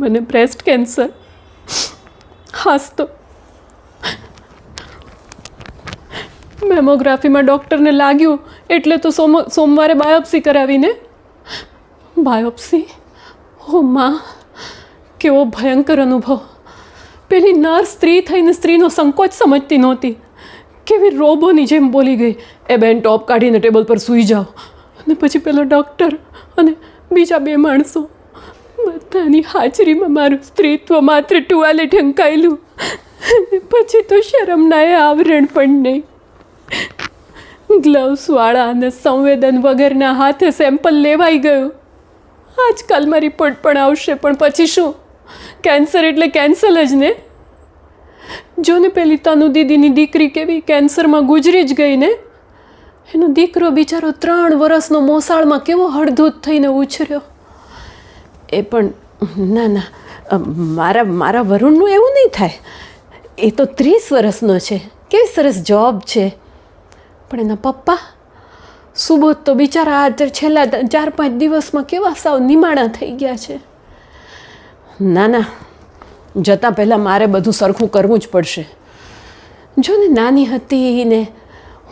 મને breast cancer હાસ તો મેમોગ્રાફીમાં ડૉક્ટરને લાગ્યું, એટલે તો સોમ, સોમવારે બાયોપ્સી કરાવીને? બાયોપ્સી? હો માં, કેવો ભયંકર અનુભવ. પેલી નર સ્ત્રી થઈને સ્ત્રીનો સંકોચ સમજતી નહોતી. કેવી રોબોની જેમ બોલી ગઈ, એ બેન ટોપ કાઢીને ટેબલ પર સૂઈ જાઓ. અને પછી પેલો ડૉક્ટર અને બીજા બે માણસો બધાની હાજરીમાં મારું સ્ત્રીત્વ માત્ર ટુવાલે ઢંકાયેલું. પછી તો શરમના એ આવરણ પણ નહીં. ગ્લવ્સવાળા અને સંવેદન વગરના હાથે સેમ્પલ લેવાઈ ગયું. આજકાલમાં રિપોર્ટ પણ આવશે, પણ પછી શું? કેન્સર એટલે કેન્સલ જ ને? જો ને પેલી તનુ દીદીની દીકરી કેવી કેન્સરમાં ગુજરી જ ગઈ ને? એનો દીકરો બિચારો ત્રણ વર્ષનો મોસાળમાં કેવો હળધૂત થઈને ઉછર્યો. એ પણ, ના ના મારા મારા વરુણનું એવું નહીં થાય. એ તો ત્રીસ વર્ષનો છે. કેવી સરસ જોબ છે. પણ એના પપ્પા, સુબોધ તો બિચારા આ છેલ્લા ચાર, પાંચ દિવસમાં કેવા સાવ નિમાણા થઈ ગયા છે. ના ના, જતાં પહેલાં મારે બધું સરખું કરવું જ પડશે. જો ને નાની હતી ને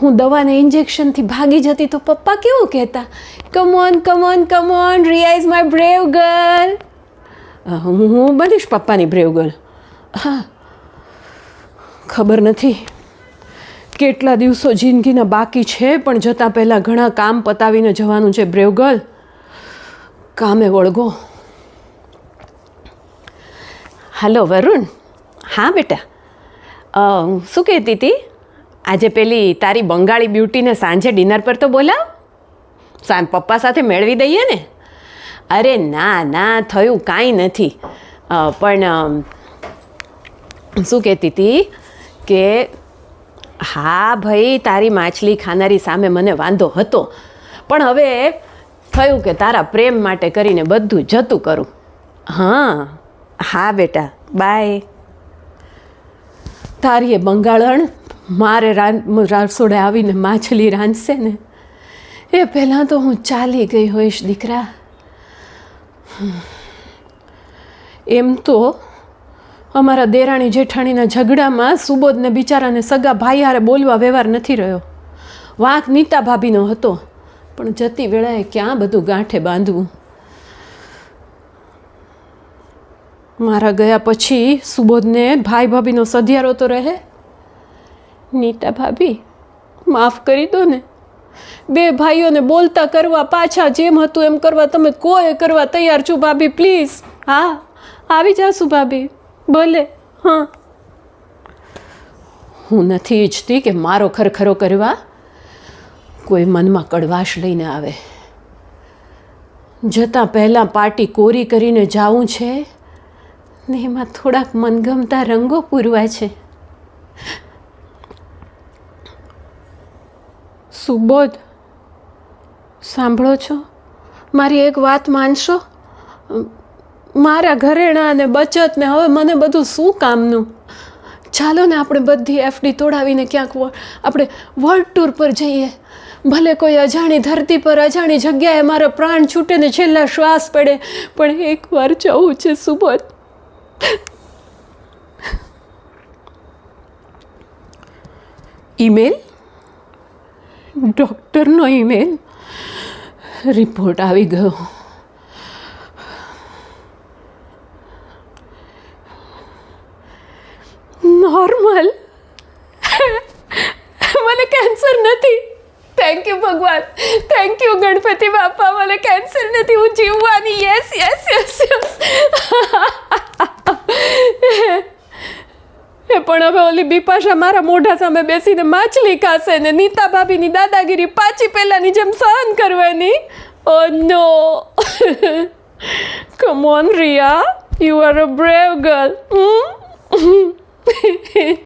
હું દવાને ઇન્જેક્શનથી ભાગી જતી તો પપ્પા કેવું કહેતા come on come on come on Riya is my brave girl હું બનીશ પપ્પાની બ્રેવ ગર્લ હા. ખબર નથી કેટલા દિવસો જિંદગીના બાકી છે, પણ જતાં પહેલાં ઘણા કામ પતાવીને જવાનું છે બ્રેવ ગર્લ કામે વળગો. હાલો વરુણ હા, બેટા. શું કહેતી હતી? આજે પેલી તારી બંગાળી બ્યુટીને સાંજે ડિનર પર તો બોલાવ. સાંજ પપ્પા સાથે મેળવી દઈએ ને. અરે ના ના, થયું કાંઈ નથી. પણ શું કહેતી હતી કે, હા ભાઈ, તારી માછલી ખાનારી સામે મને વાંધો હતો. પણ હવે થયું કે તારા પ્રેમ માટે કરીને બધું જતું કરું. હા હા બેટા, બાય. તારી એ બંગાળણ મારે રસોડે આવીને માછલી રાંધશે ને, એ પહેલાં તો હું ચાલી ગઈ હોઈશ દીકરા. એમ તો અમારા દેરાણી જેઠાણીના ઝઘડામાં સુબોધને બિચારાને સગા ભાઈ હારે બોલવા વ્યવહાર નથી રહ્યો. વાંક નીતા ભાભીનો હતો, પણ જતી વેળાએ ક્યાં બધું ગાંઠે બાંધવું? મારા ગયા પછી સુબોધને ભાઈ ભાભીનો સધિયારો તો રહે નીતા ભાભી, માફ કરી દો ને. બે ભાઈઓને બોલતા કરવા પાછા જેમ હતું એમ કરવા તમે કોઈ કરવા તૈયાર છું ભાભી, પ્લીઝ. હા, આવી જાશું ભાભી, ભલે, હા. હું નથી ઈચ્છતી કે મારો ખરખરો કરવા કોઈ મનમાં કડવાશ લઈને આવે. જતાં પહેલાં પાર્ટી કોરી કરીને જાવું છે ને એમાં થોડાક મનગમતા રંગો પૂરવા છે. સુબોધ, સાંભળો છો? મારી એક વાત માનશો? મારા ઘરેણાં અને બચત ને હવે મને બધું શું કામનું? ચાલો ને આપણે બધી એફડી તોડાવીને ક્યાંક આપણે વર્લ્ડ ટૂર પર જઈએ. ભલે કોઈ અજાણી ધરતી પર, અજાણી જગ્યાએ મારા પ્રાણ છૂટે ને છેલ્લા શ્વાસ પડે, પણ એકવાર જવું છે સુબોધ. ઈમેલ ડૉક્ટરનો ઈમેલ રિપોર્ટ આવી ગયો. નોર્મલ. મને કેન્સર નથી. થેન્ક યુ ભગવાન. Thank you Ganpati Bappa. મને કેન્સર નથી. હું જીવવાની. યસ યસ યસ યસ પણ હવે ઓલી બીપાશા મારા મોઢા સામે બેસીને માછલી ખાશે ને નીતા ભાભીની દાદાગીરી પાછી પહેલાંની જેમ સહન કરવાની? ઓ no. Come on Riya you are a brave girl